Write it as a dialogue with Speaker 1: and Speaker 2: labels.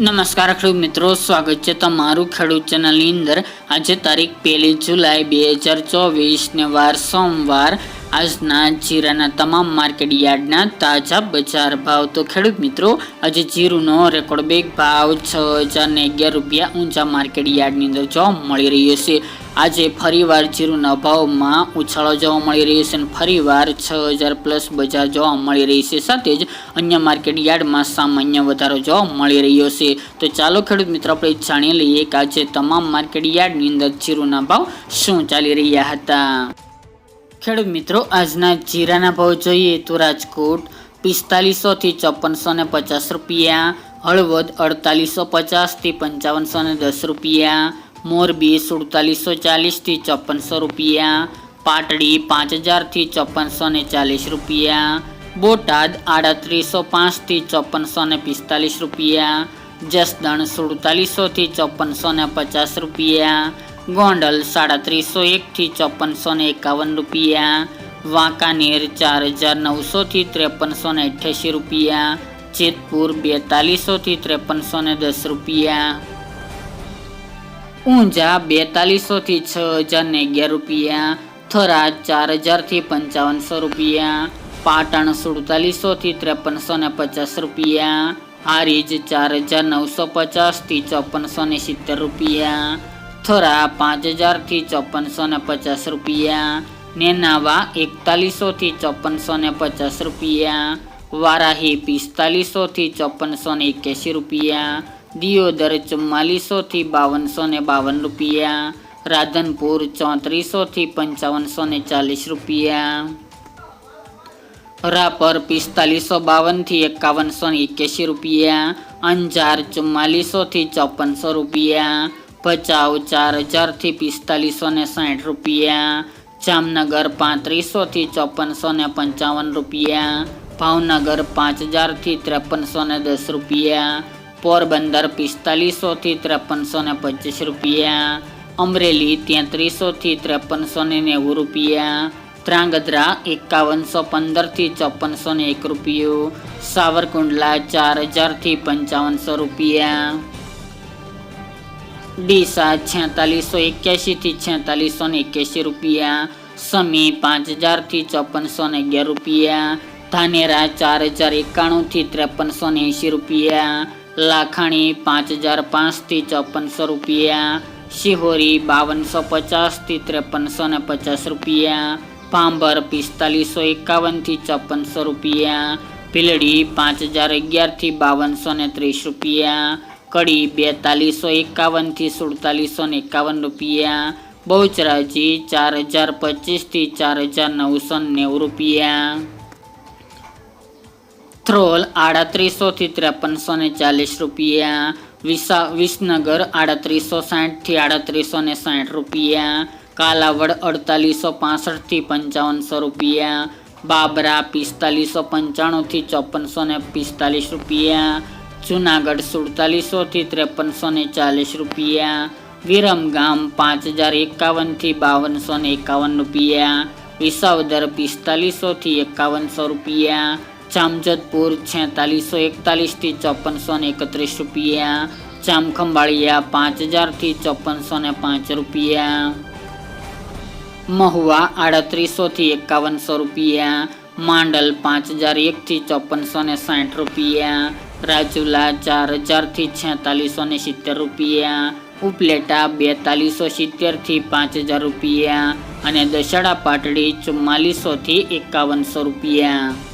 Speaker 1: નમસ્કાર ખેડૂત મિત્રો, સ્વાગત છે તમારું ખેડૂત ચેનલની અંદર. આજે તારીખ પહેલી જુલાઈ બે હજાર ચોવીસને વાર સોમવાર આજના જીરાના તમામ માર્કેટ યાર્ડના તાજા બજાર ભાવ. તો ખેડૂત મિત્રો, આજે જીરુનો રેકોર્ડ બેગ ભાવ છ હજાર ને અગિયાર રૂપિયા ઊંચા માર્કેટ યાર્ડની અંદર જોવા મળી રહ્યો છે. આજે ફરીવાર જીરુના ભાવમાં ઉછાળો જોવા મળી રહ્યો છે અને ફરીવાર છ હજાર પ્લસ બજાર જોવા મળી રહી છે. સાથે જ અન્ય માર્કેટ યાર્ડમાં સામાન્ય વધારો જોવા મળી રહ્યો છે. તો ચાલો ખેડૂત મિત્રો, આપણે જાણી લઈએ કે આજે તમામ માર્કેટ યાર્ડની અંદર જીરુના ભાવ શું ચાલી રહ્યા હતા. ખેડૂત મિત્રો, આજના જીરાના ભાવ જોઈએ તો રાજકોટ પિસ્તાલીસો થી ચોપનસો ને પચાસ રૂપિયા, હળવદ અડતાલીસો પચાસથી પંચાવનસો ને દસ રૂપિયા, મોરબી સુડતાલીસો ચાલીસથી ચોપનસો રૂપિયા, પાટડી પાંચ હજારથી ચોપનસો ને ચાલીસ રૂપિયા, બોટાદ આડત્રીસો પાંચથી ચોપનસો ને પિસ્તાલીસ રૂપિયા, જસદણ સુડતાલીસો થી ચોપનસો ને પચાસ રૂપિયા ગોંડલ સાડા ત્રીસો એકથી ચોપનસો ને એકાવન રૂપિયા, વાંકાનેર ચાર હજાર નવસોથી ત્રેપનસો ને અઠ્યાસી રૂપિયા, જેતપુર બેતાલીસોથી ત્રેપનસો ને દસ રૂપિયા. ઊંઝા બેતાલીસોથી છ હજાર ને અગિયાર રૂપિયા, થરાદ ચાર હજારથી પંચાવનસો રૂપિયા, પાટણ સુડતાલીસોથી ત્રેપનસો ને પચાસ રૂપિયા, હારીજ ચાર હજાર નવસો પચાસથી ચોપનસો ને સિત્તેર રૂપિયા. થરા પાંચ હજારથી ચોપનસો ને પચાસ રૂપિયા, નેનાવા એકતાલીસોથી ચોપનસો ને પચાસ રૂપિયા, વારાહી પિસ્તાલીસોથી ચોપનસો ને એક્યાસી રૂપિયા, દિયોદર ચુમ્માલીસોથી બાવનસો ને બાવન રૂપિયા, રાધનપુર ચોત્રીસોથી પંચાવનસો ને ચાલીસ રૂપિયા, રાપર પિસ્તાલીસો બાવનથી એકાવનસો ને એક્યાસી રૂપિયા, અંજાર ચુમ્માલીસોથી ચોપનસો રૂપિયા ભચાઉ ચાર હજારથી પિસ્તાલીસો ને સાઠ રૂપિયા. જામનગર પાંત્રીસોથી ચોપનસો ને પંચાવન રૂપિયા. ભાવનગર પાંચ હજારથી ત્રેપનસો ને દસ રૂપિયા. પોરબંદર પિસ્તાલીસોથી ત્રેપનસો ને પચીસ રૂપિયા. અમરેલી તેત્રીસોથી ત્રેપનસો ને નેવું રૂપિયા. ધ્રાંગધ્રા એકાવનસો પંદરથી ચોપનસો ને એક રૂપિયું. સાવરકુંડલા ચાર હજારથી પંચાવનસો રૂપિયા. ડીસા છેતાલીસો એક્યાસીથી છેતાલીસો ને એક્યાસી રૂપિયા, સમી પાંચ હજારથી ચોપનસો ને અગિયાર રૂપિયા, ધાનેરા ચાર હજાર એકાણુંથી ત્રેપનસો ને એંશી રૂપિયા, લાખાણી પાંચ હજાર પાંચથી ચોપનસો રૂપિયા, શિહોરી બાવનસો પચાસથી ત્રેપનસો ને પચાસ રૂપિયા, પાંભર પિસ્તાલીસો એકાવનથી ચોપનસો રૂપિયા ભીલડી પાંચ હજાર અગિયારથી બાવનસો ને ત્રીસ રૂપિયા કડી બેતાલીસો એકાવનથી સુડતાલીસો ને એકાવન રૂપિયા. બહુચરાજી ચાર હજાર પચીસથી ચાર હજાર નવસો નેવું રૂપિયા. થ્રોલ આડત્રીસોથી ત્રેપનસો ને ચાલીસ રૂપિયા. વિસા વિસનગર આડત્રીસો સાઠથી આડત્રીસો ને સાઠ રૂપિયા. કાલાવડ અડતાલીસો પાસઠથી પંચાવનસો રૂપિયા. બાબરા પિસ્તાલીસો પંચાણુંથી ચોપનસો ને પિસ્તાલીસ રૂપિયા. જુનાગઢ સુડતાલીસોથી ત્રેપનસો ને ચાલીસ રૂપિયા વિરમગામ પાંચ હજાર એકાવનથી બાવનસો ને એકાવન રૂપિયા, વિસાવદર પિસ્તાલીસોથી એકાવનસો રૂપિયા જામજતપુર છેતાલીસો એકતાલીસથી ચોપનસો ને એકત્રીસ રૂપિયા, જામખંભાળિયા પાંચ હજારથી ચોપનસો ને પાંચ રૂપિયા, મહુવા આડત્રીસોથી એકાવનસો રૂપિયા, માંડલ પાંચ હજાર એકથી ચોપનસો ને સાઠ રૂપિયા રાજુલા ચાર હજારથી છેતાલીસો ને સિત્તેર રૂપિયા, ઉપલેટા બેતાલીસો સિત્તેરથી પાંચ હજાર રૂપિયા અને દશેડા પાટડી ચુમ્માલીસોથી એકાવનસો રૂપિયા.